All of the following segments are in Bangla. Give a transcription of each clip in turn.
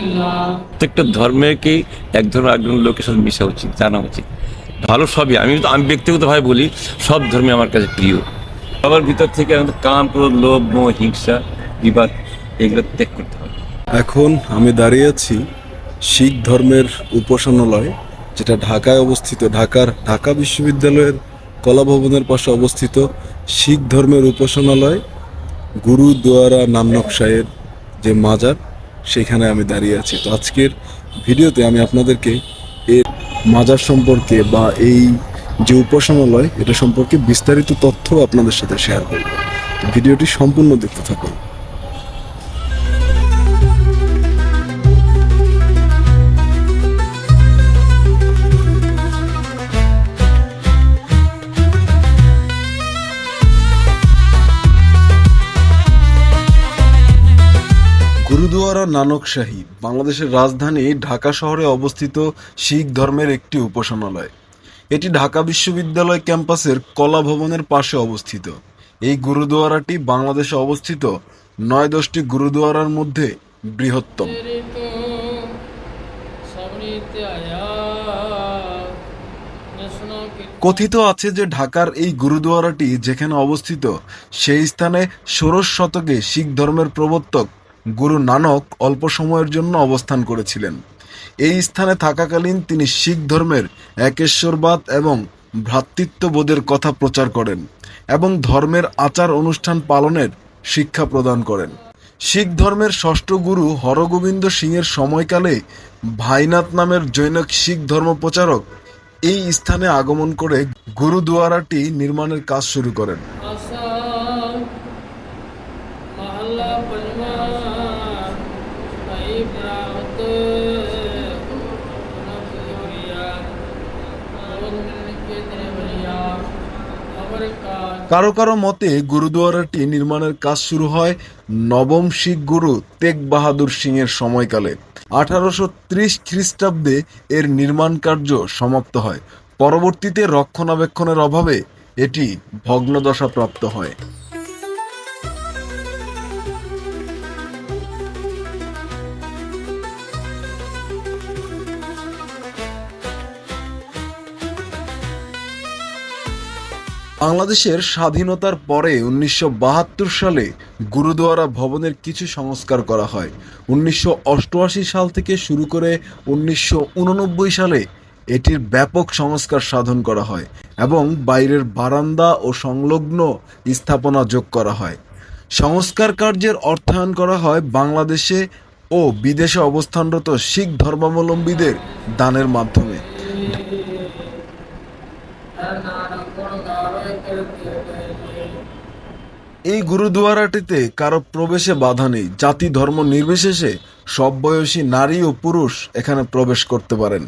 প্রত্যেকটা ধর্মেরকেই এক ধর্মের একজন লোকের সাথে মিশা উচিত, জানা উচিত। ভালো সবই। আমি আমি ব্যক্তিগতভাবে বলি, সব ধর্মে আমার কাছে প্রিয়। সবার ভিতর থেকে কাম, ক্রোধ, লোভ, মোহ, হিংসা, বিবাদ, এগুলো ত্যাগ করতে হবে। এখন আমি দাঁড়িয়ে আছি শিখ ধর্মের উপাসনালয়, যেটা ঢাকায় অবস্থিত, ঢাকার ঢাকা বিশ্ববিদ্যালয়ের কলা ভবনের পাশে অবস্থিত শিখ ধর্মের উপাসনালয়, গুরুদুয়ারা শাহের যে মাজার। সেখানে আমি দাঁড়িয়ে আছি। তো আজকের ভিডিওতে আমি আপনাদেরকে এর মাজার সম্পর্কে বা এই যে উপাসনালয়, এটা সম্পর্কে বিস্তারিত তথ্য আপনাদের সাথে শেয়ার করব। ভিডিওটি সম্পূর্ণ দেখতে থাকুন। নানকশাহী বাংলাদেশের রাজধানী ঢাকা শহরে অবস্থিত শিখ ধর্মের একটি উপাসনালয়। এটি ঢাকা বিশ্ববিদ্যালয় ক্যাম্পাসের কলা ভবনের পাশে অবস্থিত। এই গুরুদুয়ারাটি বাংলাদেশে অবস্থিত নয় দশটি গুরুদুয়ারার মধ্যে বৃহত্তম। কথিত আছে যে ঢাকার এই গুরুদুয়ারাটি যেখানে অবস্থিত, সেই স্থানে ষোড়শ শতকে শিখ ধর্মের প্রবর্তক গুরু নানক অল্প সময়ের জন্য অবস্থান করেছিলেন। এই স্থানে থাকাকালীন তিনি শিখ ধর্মের একেশ্বরবাদ এবং ভ্রাতৃত্ববোধের কথা প্রচার করেন এবং ধর্মের আচার অনুষ্ঠান পালনের শিক্ষা প্রদান করেন। শিখ ধর্মের ষষ্ঠ গুরু হরগোবিন্দ সিংয়ের সময়কালে ভাইনাথ নামের জৈনক শিখ ধর্ম প্রচারক এই স্থানে আগমন করে গুরুদুয়ারাটি নির্মাণের কাজ শুরু করেন। কারও কারও মতে গুরুদুয়ারাটি নির্মাণের কাজ শুরু হয় নবম শিখ গুরু তেগ বাহাদুর সিং এর সময়কালে। আঠারোশো ত্রিশ খ্রিস্টাব্দে এর নির্মাণ কার্য সমাপ্ত হয়। পরবর্তীতে রক্ষণাবেক্ষণের অভাবে এটি ভগ্নদশা প্রাপ্ত হয়। বাংলাদেশের স্বাধীনতার পরে উনিশশো বাহাত্তর সালে গুরুদুয়ারা ভবনের কিছু সংস্কার করা হয়। উনিশশো অষ্টআশি সাল থেকে শুরু করে উনিশশো উননব্বই সালে এটির ব্যাপক সংস্কার সাধন করা হয় এবং বাইরের বারান্দা ও সংলগ্ন স্থাপনা যোগ করা হয়। সংস্কার কার্যের অর্থায়ন করা হয় বাংলাদেশে ও বিদেশে অবস্থানরত শিখ ধর্মাবলম্বীদের দানের মাধ্যমে। এই গুরুদুয়ারাটিতে কারও প্রবেশে বাধা নেই। জাতি ধর্ম নির্বিশেষে সব বয়সী নারী ও পুরুষ এখানে প্রবেশ করতে পারেন।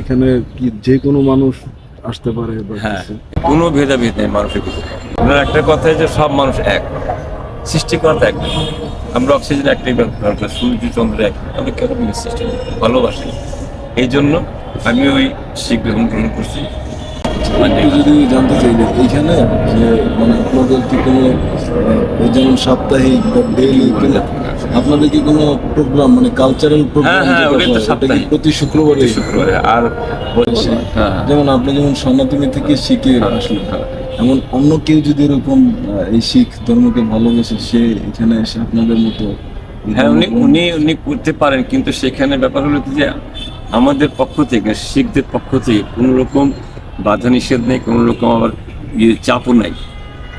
এখানে কি যে কোনো মানুষ আসতে পারে হ্যাঁ। কোনো ভেদাভেদ নেই মানুষের ভিতরে। একটা কথা যে সব মানুষ এক। সৃষ্টিকর্তা এক। আমরা অক্সিজেন একটাই ব্যবহার করি সূর্য চন্দ্র এক আমরা কেন সৃষ্টি করি? ভালোবাসি। এই জন্য আমি ওই শিখ গ্রহণ গ্রহণ করছি। মানে একটু যদি জানতে চাই যে এইখানে যে মানে আপনাদের কি কোনো যেমন সাপ্তাহিক বা ডেইলি আপনাদের কি কোনো প্রোগ্রাম মানে কালচারাল প্রোগ্রাম হ্যাঁ, হ্যাঁ। প্রতি শুক্রবারে শুক্রবারে আর বলছি। হ্যাঁ যেমন আপনি যেমন সনাতনী থেকে শিখে আসলেন। এমন অন্য কেউ যদি এরকম এই শিখ ধর্মকে ভালোবেসে সে এখানে এসে আপনাদের মতো হ্যাঁ উনি উনি উনি করতে পারেন কিন্তু সেখানে ব্যাপার হলো যে আমাদের পক্ষ থেকে শিখদের পক্ষ থেকে কোনো রকম বাধা নিষেধ নেই কোনো রকম আবার ইয়ে চাপও নাই।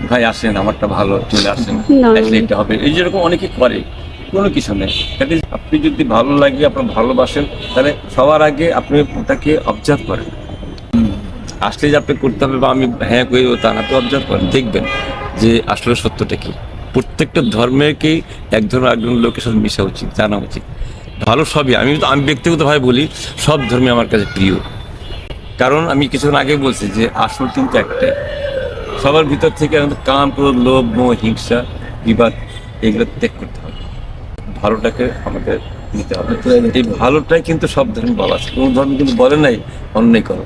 ভাই আসেন আমারটা ভালো চলে আসেন। আসলে এটা হবে। এই যেরকম অনেকে করে কোনো কিছু নেই। কাজে আপনি যদি ভালো লাগে আপনার ভালোবাসেন তাহলে সবার আগে আপনি ওটাকে অবজার্ভ করেন। আসলে যে আপনি করতে হবে বা আমি হ্যাঁ করি তা না তো অবজার্ভ করেন, দেখবেন যে আসলে সত্যটা কি। প্রত্যেকটা ধর্মেরকেই এক ধর্মের একজন লোকের সাথে মিশা উচিত, জানা উচিত। ভালো সবই, আমি আমি ব্যক্তিগতভাবে বলি, সব ধর্মই আমার কাছে প্রিয়। কারণ আমি কিছুক্ষণ আগে বলছি যে আসল কিন্তু একটাই। সবার ভিতর থেকে কাম ক্রোধ, লোভ, মোহ, হিংসা, বিবাদ, এগুলো ত্যাগ করতে হবে। ভালোটাকে আমাদের নিতে হবে। এই ভালোটাই কিন্তু সব ধর্মে বলা আছে। কোনো ধর্ম কিন্তু বলে নাই, অন্যায় করো।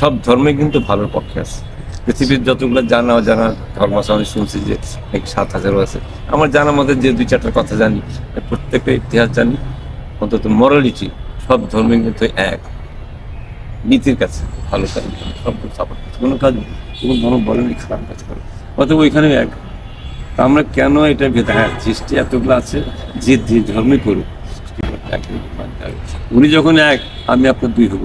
সব ধর্মে কিন্তু ভালোর পক্ষে আছে। পৃথিবীর যতগুলো জানা অজানা ধর্ম আছে, আমি শুনছি যে সাত হাজারও আছে। আমার জানা মধ্যে যে দুই চারটা কথা জানি প্রত্যেকটা ইতিহাস জানি, অন্তত মরালিটি সব ধর্মে কিন্তু এক। নীতির কাছে ভালো কাজ সব কোনো কাজ কোনো ধর্ম বলেনি খারাপ কাজ করে। অতএব ওইখানে এক। আমরা কেন এটা ভেদা হ্যাঁ সৃষ্টি এতগুলো আছে, যে যে ধর্মে করুক। উনি যখন এক, আমি আপনার দুই হব।